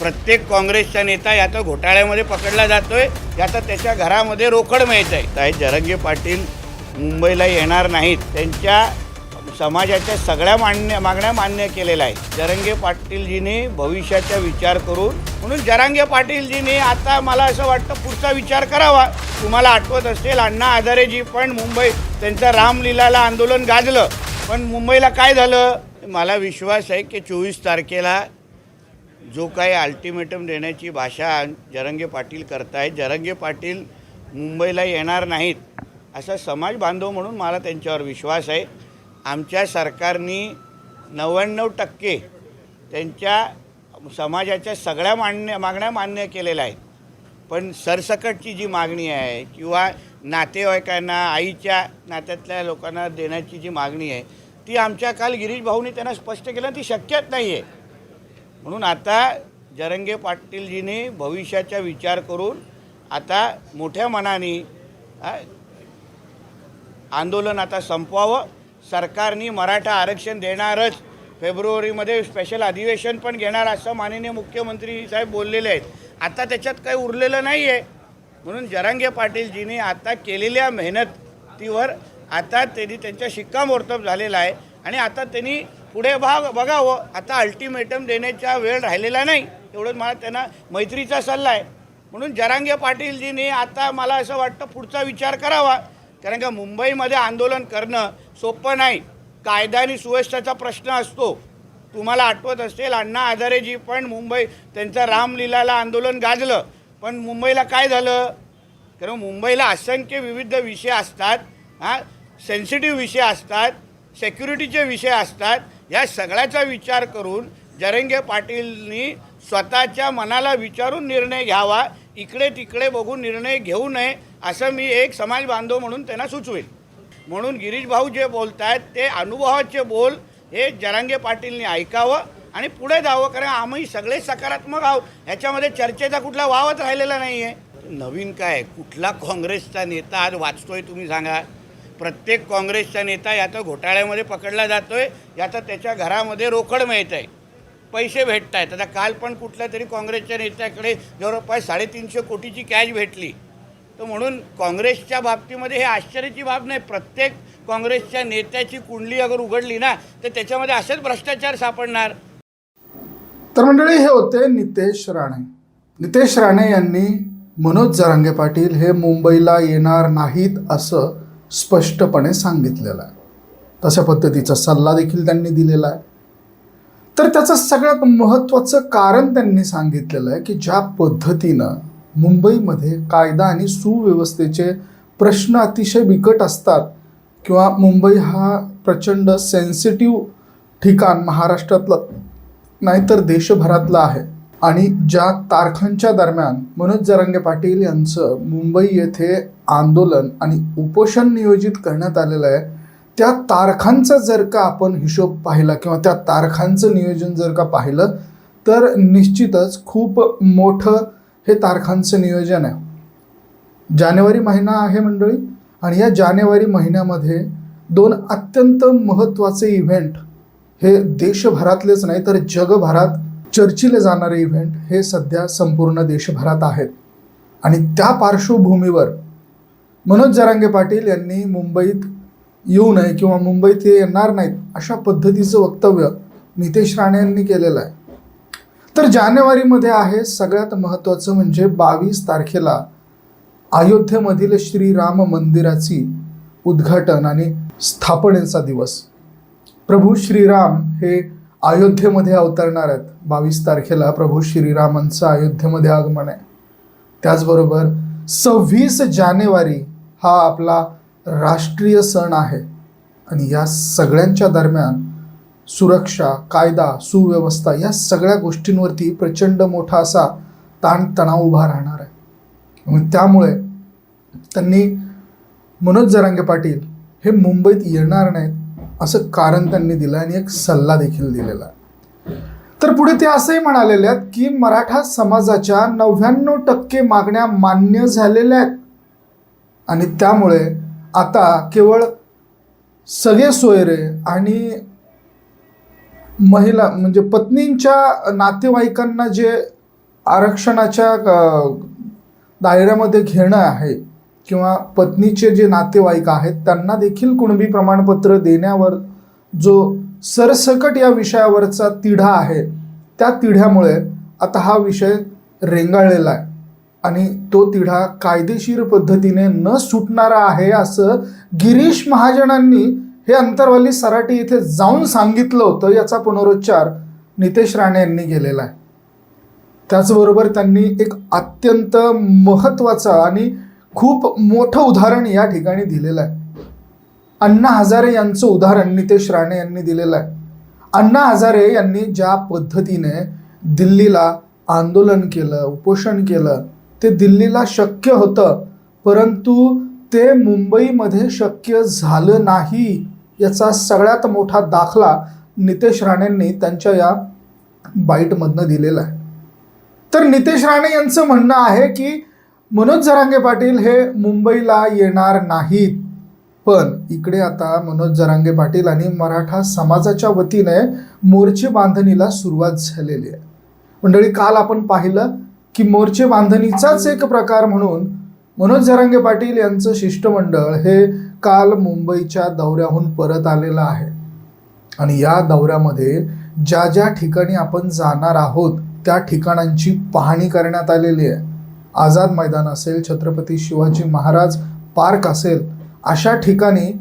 प्रत्येक काँग्रेसचा नेता याचा घोटाळ्यामध्ये पकडला जातोय याचा त्याच्या घरामध्ये रोकड मिळत आहे जरंगे पाटील मुंबईला येणार नाहीत. त्यांच्या समाजाच्या सगळ्या मान्य मागण्या मान्य केलेल्या आहेत. जरंगे पाटीलजींनी भविष्याचा विचार करून म्हणून जरांगे पाटीलजींनी आता मला असं वाटतं पुढचा विचार करावा. तुम्हाला आठवत असेल अण्णा हजारेजी पण मुंबई त्यांचं रामलीलाला आंदोलन गाजलं. पण मुंबईला काय झालं? मला विश्वास आहे की चोवीस तारखेला जो काही अल्टिमेटम देण्याची भाषा जरंगे पाटील करतायत जरंगे पाटील मुंबईला येणार नाहीत असा समाज बांधव म्हणून मला त्यांच्यावर विश्वास आहे. आमच्या सरकारनी नव्याण्णव टक्के त्यांच्या समाजाच्या सगळ्या मान्य मागण्या मान्य केलेल्या आहेत. पण सरसकटची जी मागणी आहे किंवा नातेवाईकांना आईच्या नात्यातल्या लोकांना देण्याची जी मागणी आहे ती आमच्या काल गिरीश भाऊनी त्यांना स्पष्ट केलं ती शक्यच नाही आहे म्हणून आता जरंगे पाटीलजीने भविष्याचा विचार करून आता मोठ्या मनाने आंदोलन आता संपवावं. सरकारने मराठा आरक्षण देणारच. फेब्रुवारीमध्ये स्पेशल अधिवेशन पण घेणार असं माननीय मुख्यमंत्री साहेब बोललेले आहेत. आता त्याच्यात काही उरलेलं नाही आहे म्हणून जरांगे पाटीलजीने आता केलेल्या मेहनतीवर आता त्यांनी त्यांच्या शिक्कामोर्तब झालेला आहे. आणि आता त्यांनी पुढे भाग बघावं. आता अल्टिमेटम देण्याचा वेळ राहिलेला नाही. एवढंच मला त्यांना मैत्रीचा सल्ला आहे. म्हणून जरांगे पाटीलजीने आता मला असं वाटतं पुढचा विचार करावा. कारण का मुंबईमध्ये आंदोलन करणं सोपं नाही. कायदा आणि सुव्यवस्थेचा प्रश्न असतो. तुम्हाला आठवत असेल अण्णा हजारेजी पण मुंबई त्यांचं रामलीलाला आंदोलन गाजलं. पण मुंबईला काय झालं? कारण मुंबईला असंख्य विविध विषय असतात. हां सेन्सिटिव्ह विषय असतात. सेक्युरिटीचे विषय असतात. या सगळ्याचा विचार करून जरंगे पाटीलनी स्वतःच्या मनाला विचारून निर्णय घ्यावा इकडे तिकडे बघून निर्णय घेऊ नये असं मी एक समाज बांधव म्हणून त्यांना सुचवेल. म्हणून गिरीश भाऊ जे बोलत आहेत ते अनुभवाचे बोल हे जरांगे पाटीलनी ऐकावं आणि पुढे जावं कारण आम्ही सगळे सकारात्मक आहोत. ह्याच्यामध्ये चर्चेचा कुठला वावच राहिलेला नाही आहे नवीन काय? कुठला काँग्रेसचा नेता आज वाचतोय तुम्ही सांगा. प्रत्येक काँग्रेसचा नेता या तर घोटाळ्यामध्ये पकडला जातोय आहे तर त्याच्या घरामध्ये रोकड मिळत आहे पैसे भेटत आहेत आता काल पण कुठल्या तरी काँग्रेसच्या नेत्याकडे जवळपास साडेतीनशे कोटीची कॅश भेटली. तर म्हणून काँग्रेसच्या बाबतीमध्ये हे आश्चर्याची बाब नाही. प्रत्येक काँग्रेसच्या नेत्याची कुंडली अगर उघडली ना तर त्याच्यामध्ये असेच भ्रष्टाचार सापडणार. तर मंडळी हे होते नितेश राणे. नितेश राणे यांनी मनोज जरांगे पाटील हे मुंबईला येणार नाहीत असं स्पष्टपणे सांगितलेलं आहे. तशा पद्धतीचा सल्ला देखील त्यांनी दिलेला आहे. तर त्याचं सगळ्यात महत्त्वाचं कारण त्यांनी सांगितलेलं आहे की ज्या पद्धतीनं मुंबईमध्ये कायदा आणि सुव्यवस्थेचे प्रश्न अतिशय बिकट असतात किंवा मुंबई हा प्रचंड सेन्सिटिव्ह ठिकाण महाराष्ट्रातलं नाहीतर देशभरातलं आहे आणि ज्या तारखांच्या दरम्यान मनोज जरांगे पाटील यांचं मुंबई येथे आंदोलन आणि उपोषण नियोजित करण्यात आलेलं आहे त्या तारखांचा जर का आपण हिशोब पाहिला किंवा त्या तारखांचं नियोजन जर का पाहिलं तर निश्चितच खूप मोठं हे तारखांचं नियोजन आहे. जानेवारी महिना आहे मंडळी आणि या जानेवारी महिन्यामध्ये दोन अत्यंत महत्त्वाचे इव्हेंट हे देशभरातलेच नाही तर जगभरात चर्चिले जाणारे इव्हेंट हे सध्या संपूर्ण देशभरात आहेत. आणि त्या पार्श्वभूमीवर मनोज जरांगे पाटील यांनी मुंबईत येऊ नये किंवा मुंबईत ते येणार नाहीत अशा पद्धतीचं वक्तव्य नितेश राणे यांनी केलेलं आहे. तर जानेवारीमध्ये आहे सगळ्यात महत्त्वाचं म्हणजे बावीस तारखेला अयोध्येमधील श्रीराम मंदिराची उद्घाटन आणि स्थापनेचा दिवस. प्रभू श्रीराम हे अयोध्येमध्ये अवतरणार आहेत. बावीस तारखेला प्रभू श्रीरामांचं अयोध्येमध्ये आगमन आहे. त्याचबरोबर सव्वीस जानेवारी हा आपला राष्ट्रीय सण आहे. आणि या सगळ्यांच्या दरम्यान सुरक्षा कायदा सुव्यवस्था या सगळ्या गोष्टींवरती प्रचंड मोठा असा ताणतणाव उभा राहणार आहे. त्यामुळे त्यांनी मनोज जरांगे पाटील हे मुंबईत येणार नाहीत. असं कारण त्यांनी दिलं आणि एक सल्ला देखील दिलेला. तर पुढे ते असंही म्हणालेले आहेत की मराठा समाजाच्या नव्याण्णव टक्के मागण्या मान्य झालेल्या आहेत. आणि त्यामुळे आता केवळ सगळे सोयरे आणि महिला म्हणजे पत्नींच्या नातेवाईकांना जे आरक्षणाच्या दायऱ्यामध्ये घेणं आहे किंवा पत्नीचे जे नातेवाईक आहेत त्यांना देखील कुणबी प्रमाणपत्र देण्यावर जो सरसकट या विषयावरचा तिढा आहे त्या तिढ्यामुळे आता हा विषय रेंगाळलेला आहे. आणि तो तिढा कायदेशीर पद्धतीने न सुटणारा आहे असं गिरीश महाजनांनी हे अंतरवाली सराटी इथे जाऊन सांगितलं होतं याचा पुनरुच्चार नितेश राणे यांनी केलेला आहे. त्याचबरोबर त्यांनी एक अत्यंत महत्त्वाचा आणि खूप मोठं उदाहरण या ठिकाणी दिलेलं आहे. अण्णा हजारे यांचं उदाहरण नितेश राणे यांनी दिलेलं आहे. अण्णा हजारे यांनी ज्या पद्धतीने दिल्लीला आंदोलन केलं उपोषण केलं ते दिल्लीला शक्य होतं परंतु ते मुंबईमध्ये शक्य झालं नाही याचा सगळ्यात मोठा दाखला नितेश राणेंनी त्यांच्या या बाईटमधनं दिलेला आहे. तर नितेश राणे यांचं म्हणणं आहे की मनोज जरांगे पाटील हे मुंबईला येणार नाहीत. पण इकडे आता मनोज जरांगे पाटील आणि मराठा समाजाच्या वतीने मोर्चे बांधणीला सुरुवात झालेली आहे. मंडळी काल आपण पाहिलं की मोर्चे बांधणीचाच एक प्रकार म्हणून मनोज जरांगे पाटील यांचं शिष्टमंडळ हे काल मुंबईच्या दौऱ्याहून परत आलेलं आहे. आणि या दौऱ्यामध्ये ज्या ज्या ठिकाणी आपण जाणार आहोत त्या ठिकाणांची पाहणी करण्यात आलेली आहे. आझाद मैदान असेल छत्रपती शिवाजी महाराज पार्क असेल अशा ठिकाणी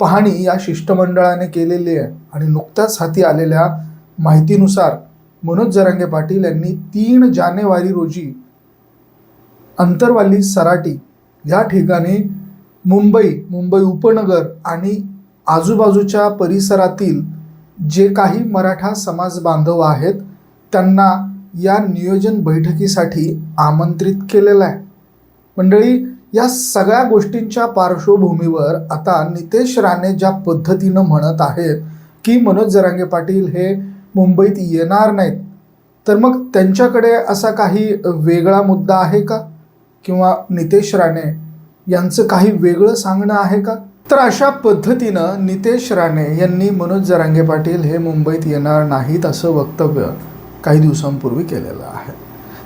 पाहणी या शिष्टमंडळाने केलेली आहे. आणि नुकत्याच हाती आलेल्या माहितीनुसार मनोज जरांगे पाटील यांनी तीन जानेवारी रोजी अंतरवाली सराटी या ठिकाणी मुंबई मुंबई उपनगर आणि आजूबाजूच्या परिसरातील जे काही मराठा समाज बांधव आहेत त्यांना या नियोजन बैठकीसाठी आमंत्रित केलेलं आहे. मंडळी या सगळ्या गोष्टींच्या पार्श्वभूमीवर आता नितेश राणे ज्या पद्धतीनं म्हणत आहेत की मनोज जरांगे पाटील हे मुंबईत येणार नाहीत तर मग त्यांच्याकडे असा काही वेगळा मुद्दा आहे का? किंवा नितेश राणे यांचं काही वेगळं सांगणं आहे का? तर अशा पद्धतीनं नितेश राणे यांनी मनोज जरांगे पाटील हे मुंबईत येणार नाहीत असं वक्तव्य काही दिवसांपूर्वी केलेलं आहे.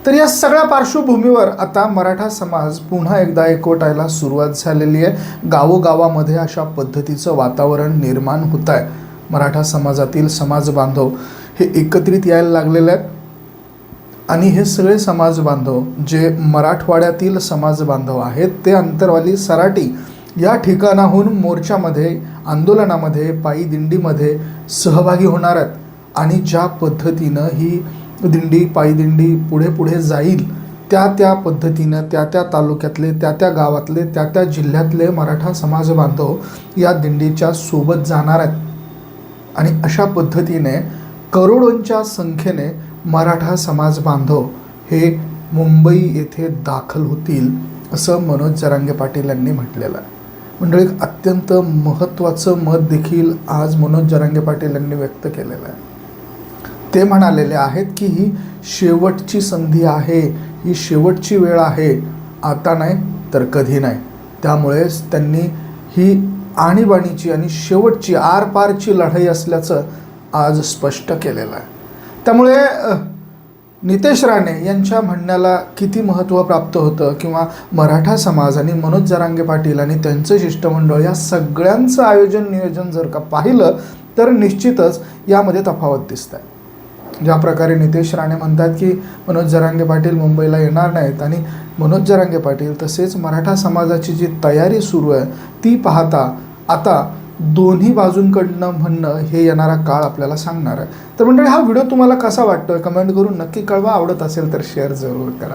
तर या सगळ्या पार्श्वभूमीवर आता मराठा समाज पुन्हा एकदा एकवटायला सुरुवात झालेली आहे. गावोगावामध्ये अशा पद्धतीचं वातावरण निर्माण होत आहे. मराठा समाजातील समाज बांधव हे एकत्रित यायला लागलेले आहेत. आणि हे सगळे समाज बांधव जे मराठवाड्यातील समाज बांधव आहेत ते अंतरवाली सराटी या ठिकाणाहून मोर्चामध्ये आंदोलनामध्ये पायी दिंडीमध्ये सहभागी होणार आहेत. आणि ज्या पद्धतीनं ही दिंडी पायदिंडी पुढे पुढे जाईल त्या त्या पद्धतीनं त्या त्या तालुक्यातले त्या त्या गावातले त्या त्या जिल्ह्यातले मराठा समाज बांधव या दिंडीच्या सोबत जाणार आहेत. आणि अशा पद्धतीने करोडोंच्या संख्येने मराठा समाज बांधव हे मुंबई येथे दाखल होतील असं मनोज जरांगे पाटील यांनी म्हटलेलं आहे. मंडळी एक अत्यंत महत्त्वाचं मत देखील आज मनोज जरांगे पाटील यांनी व्यक्त केलेलं आहे. ते म्हणालेले आहेत की ही शेवटची संधी आहे ही शेवटची वेळ आहे. आता नाही तर कधी नाही. त्यामुळेच त्यांनी ही आणीबाणीची आणि शेवटची आरपारची लढाई असल्याचं आज स्पष्ट केलेलं आहे. त्यामुळे नितेश राणे यांच्या म्हणण्याला किती महत्त्व प्राप्त होतं किंवा मराठा समाज आणि मनोज जरांगे पाटील आणि त्यांचं शिष्टमंडळ या सगळ्यांचं आयोजन नियोजन जर का पाहिलं तर निश्चितच यामध्ये तफावत दिसत आहे ज्या प्रकारे नितेश राणे म्हणतात की मनोज जरांगे पाटील मुंबईला येणार नाहीत आणि मनोज जरांगे पाटील तसेच मराठा समाजाची जी तयारी सुरू आहे ती पाहता आता दोन्ही बाजूंकडनं म्हणणं हे येणारा काळ आपल्याला सांगणार आहे. तर मंडळी हा व्हिडिओ तुम्हाला कसा वाटतोय? कमेंट करून नक्की कळवा. आवडत असेल तर शेअर जरूर करा.